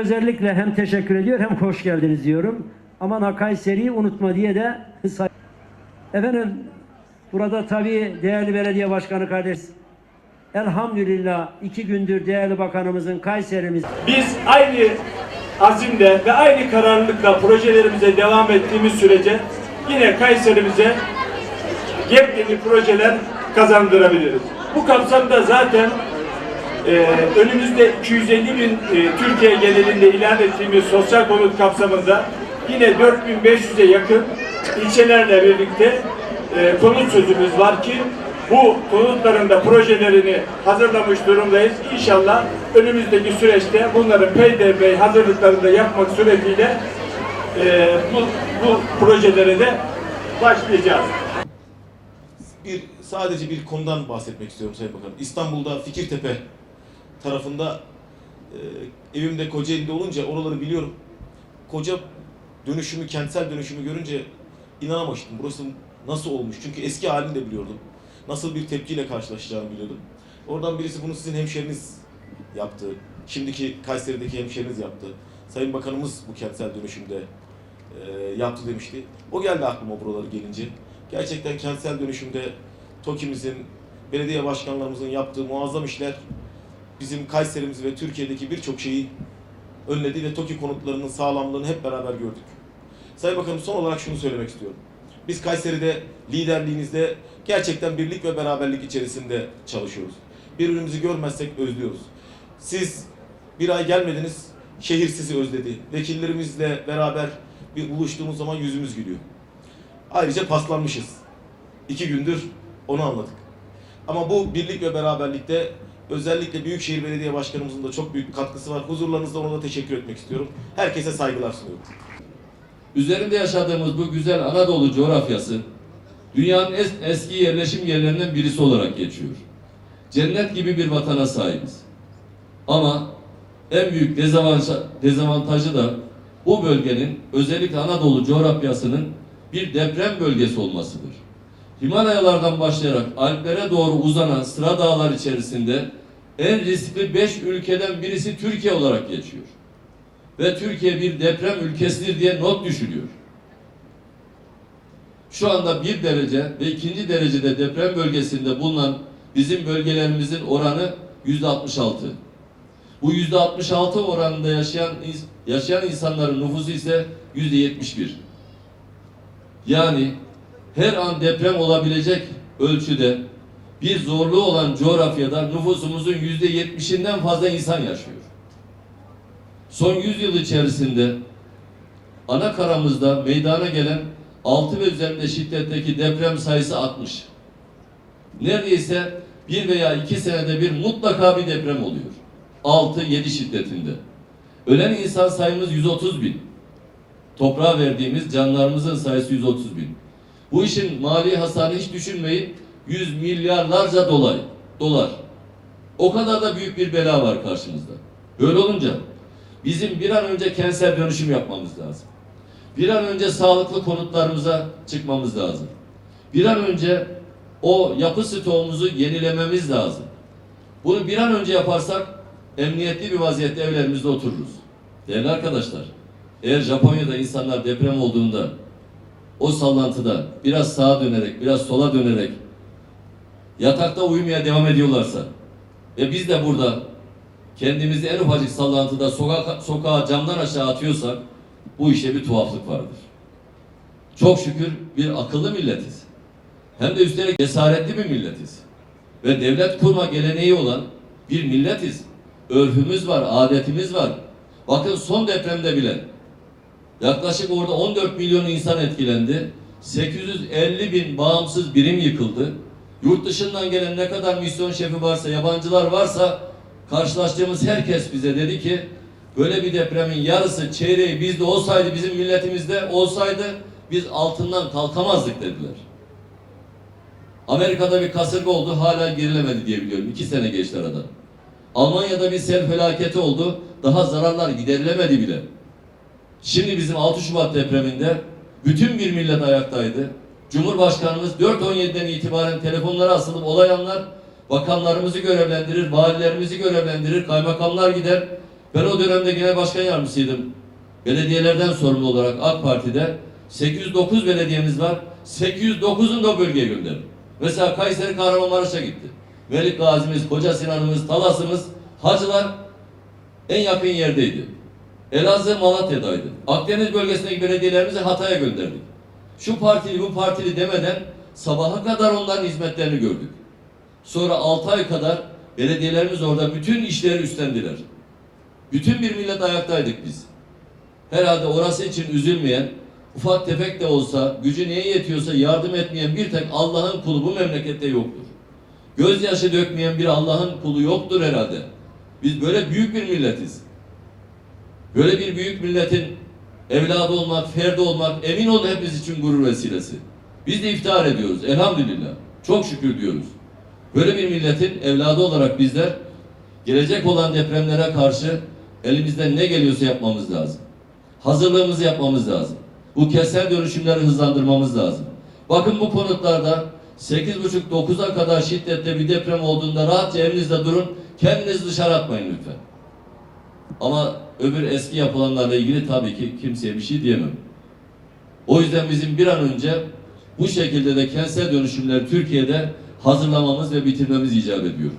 Özellikle hem teşekkür ediyor hem hoş geldiniz diyorum. Aman ha Kayseri'yi unutma diye de Efendim burada tabii değerli belediye başkanı kardeş elhamdülillah iki gündür değerli bakanımızın Kayserimiz Biz aynı azimle ve aynı kararlılıkla projelerimize devam ettiğimiz sürece yine Kayserimize yepyeni projeler kazandırabiliriz. Bu kapsamda zaten e, önümüzde 250 bin e, Türkiye genelinde ilan ettiğimiz sosyal konut kapsamında yine 4500'e yakın ilçelerle birlikte e, konut sözümüz var ki bu konutların da projelerini hazırlamış durumdayız. İnşallah önümüzdeki süreçte bunların PDB hazırlıklarını da yapmak suretiyle e, bu, bu projelere de başlayacağız. bir sadece bir konudan bahsetmek istiyorum Sayın Bakanım. İstanbul'da Fikirtepe tarafında e, evimde Kocaeli'de olunca oraları biliyorum. Koca dönüşümü, kentsel dönüşümü görünce inanamamıştım. Burası nasıl olmuş? Çünkü eski halini de biliyordum. Nasıl bir tepkiyle karşılaşacağımı biliyordum. Oradan birisi bunu sizin hemşeriniz yaptı. Şimdiki Kayseri'deki hemşeriniz yaptı. Sayın Bakanımız bu kentsel dönüşümde e, yaptı demişti. O geldi aklıma buraları gelince. Gerçekten kentsel dönüşümde TOKİ'mizin, belediye başkanlarımızın yaptığı muazzam işler bizim Kayserimizi ve Türkiye'deki birçok şeyi önledi ve TOKİ konutlarının sağlamlığını hep beraber gördük. Sayın Bakanım son olarak şunu söylemek istiyorum. Biz Kayseri'de liderliğinizde gerçekten birlik ve beraberlik içerisinde çalışıyoruz. Birbirimizi görmezsek özlüyoruz. Siz bir ay gelmediniz, şehir sizi özledi. Vekillerimizle beraber bir buluştuğumuz zaman yüzümüz gülüyor. Ayrıca paslanmışız. İki gündür onu anladık. Ama bu birlik ve beraberlikte özellikle Büyükşehir Belediye Başkanımızın da çok büyük katkısı var. Huzurlarınızda ona da teşekkür etmek istiyorum. Herkese saygılar sunuyorum. Üzerinde yaşadığımız bu güzel Anadolu coğrafyası dünyanın es- eski yerleşim yerlerinden birisi olarak geçiyor. Cennet gibi bir vatana sahibiz. Ama en büyük dezavantajı, da bu bölgenin özellikle Anadolu coğrafyasının bir deprem bölgesi olmasıdır. Himalayalardan başlayarak Alplere doğru uzanan sıra dağlar içerisinde en riskli 5 ülkeden birisi Türkiye olarak geçiyor ve Türkiye bir deprem ülkesidir diye not düşülüyor. Şu anda bir derece ve ikinci derecede deprem bölgesinde bulunan bizim bölgelerimizin oranı yüzde 66. Bu yüzde 66 oranında yaşayan yaşayan insanların nüfusu ise yüzde 71. Yani her an deprem olabilecek ölçüde bir zorluğu olan coğrafyada nüfusumuzun yüzde 70'inden fazla insan yaşıyor. Son 100 yıl içerisinde ana karamızda meydana gelen 6 ve üzerinde şiddetteki deprem sayısı 60. Neredeyse bir veya iki senede bir mutlaka bir deprem oluyor. 6-7 şiddetinde. Ölen insan sayımız 130 bin. Toprağa verdiğimiz canlarımızın sayısı 130 bin. Bu işin mali hasarını hiç düşünmeyin. 100 milyarlarca dolar. dolar. O kadar da büyük bir bela var karşımızda. Böyle olunca bizim bir an önce kentsel dönüşüm yapmamız lazım. Bir an önce sağlıklı konutlarımıza çıkmamız lazım. Bir an önce o yapı stoğumuzu yenilememiz lazım. Bunu bir an önce yaparsak emniyetli bir vaziyette evlerimizde otururuz. Değerli arkadaşlar, eğer Japonya'da insanlar deprem olduğunda o sallantıda biraz sağa dönerek, biraz sola dönerek yatakta uyumaya devam ediyorlarsa ve biz de burada kendimizi en ufacık sallantıda sokağa, sokağa camdan aşağı atıyorsak bu işte bir tuhaflık vardır. Çok şükür bir akıllı milletiz. Hem de üstelik cesaretli bir milletiz. Ve devlet kurma geleneği olan bir milletiz. Örfümüz var, adetimiz var. Bakın son depremde bile yaklaşık orada 14 milyon insan etkilendi. 850 bin bağımsız birim yıkıldı. Yurt dışından gelen ne kadar misyon şefi varsa, yabancılar varsa karşılaştığımız herkes bize dedi ki böyle bir depremin yarısı, çeyreği bizde olsaydı, bizim milletimizde olsaydı biz altından kalkamazdık dediler. Amerika'da bir kasırga oldu, hala gerilemedi diye biliyorum. İki sene geçti arada. Almanya'da bir sel felaketi oldu, daha zararlar giderilemedi bile. Şimdi bizim 6 Şubat depreminde bütün bir millet ayaktaydı. Cumhurbaşkanımız 4.17'den itibaren telefonlara asılıp olay anlar, bakanlarımızı görevlendirir, valilerimizi görevlendirir, kaymakamlar gider Ben o dönemde genel başkan yardımcısıydım. Belediyelerden sorumlu olarak AK Parti'de 809 belediyemiz var. 809'unu da bölgeye gönderdim. Mesela Kayseri Kahramanmaraş'a gitti. Melik Gazi'miz, Koca Sinan'ımız, Talas'ımız, Hacılar en yakın yerdeydi. Elazığ Malatya'daydı. Akdeniz bölgesindeki belediyelerimizi Hatay'a gönderdik. Şu partili bu partili demeden sabaha kadar onların hizmetlerini gördük. Sonra 6 ay kadar belediyelerimiz orada bütün işleri üstlendiler. Bütün bir millet ayaktaydık biz. Herhalde orası için üzülmeyen, ufak tefek de olsa, gücü neye yetiyorsa yardım etmeyen bir tek Allah'ın kulu bu memlekette yoktur. Gözyaşı dökmeyen bir Allah'ın kulu yoktur herhalde. Biz böyle büyük bir milletiz. Böyle bir büyük milletin evladı olmak, ferdi olmak emin olun hepimiz için gurur vesilesi. Biz de iftihar ediyoruz elhamdülillah. Çok şükür diyoruz. Böyle bir milletin evladı olarak bizler gelecek olan depremlere karşı elimizden ne geliyorsa yapmamız lazım. Hazırlığımızı yapmamız lazım. Bu kentsel dönüşümleri hızlandırmamız lazım. Bakın bu konutlarda 8.5-9'a kadar şiddette bir deprem olduğunda rahatça evinizde durun. Kendinizi dışarı atmayın lütfen. Ama öbür eski yapılanlarla ilgili tabii ki kimseye bir şey diyemem. O yüzden bizim bir an önce bu şekilde de kentsel dönüşümleri Türkiye'de hazırlamamız ve bitirmemiz icap ediyor.